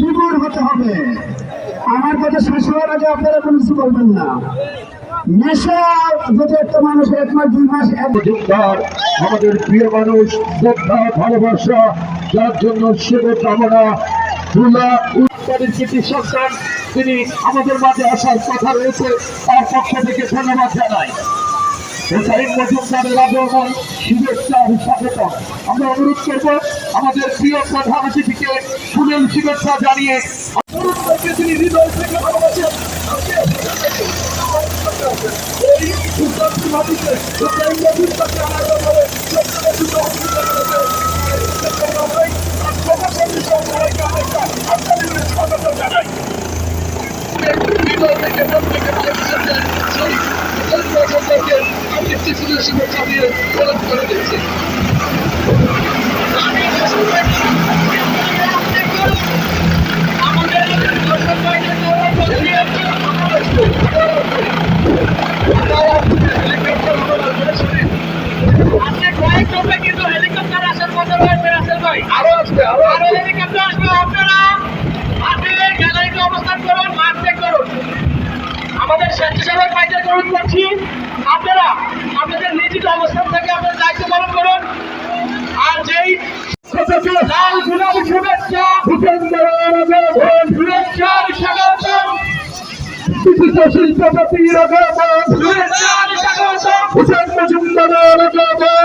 বিমূর হতে হবে। আমার কথা শেষ হওয়ার আগে আপনারা কোনো কিছু বলবেন না। এক দুই আমাদের প্রিয় মানুষ ভালোবাসা, যার জন্য তিনি আমাদের মাঝে আসার কথা রয়েছে। তার পক্ষ থেকে ধন্যবাদ জানাই। হোসাইন মজুমদারের আগমন শুভেচ্ছা ও স্বাগতম আমরা অনুরোধ করব আমাদের প্রিয় প্রধান অতিথিকে ফুলেল শুভেচ্ছা জানিয়ে অনুরোধ করছি তিনি হৃদয় থেকে ভালোবাসেন। এই সুন্দর একটি সুযোগ শুভেচ্ছা দিয়ে প্রদান করে দিচ্ছি আরও আসবে আরও আরও আপনারা মাঠে গ্যালারিতে অবস্থান করুন মাঠ করুন আমাদের স্বেচ্ছাসেবক ভাইদের অনুরোধ করছি, আপনারা আপনাদের নিজিত অবস্থান থেকে আপনাদের দায়িত্ব পালন করুন। আর যেই লাল গোলাপি শুভেচ্ছা শুভেচ্ছা স্বাগতম আগমন শুভেচ্ছার স্বাগতম হুসেন মজুমদারের আগমন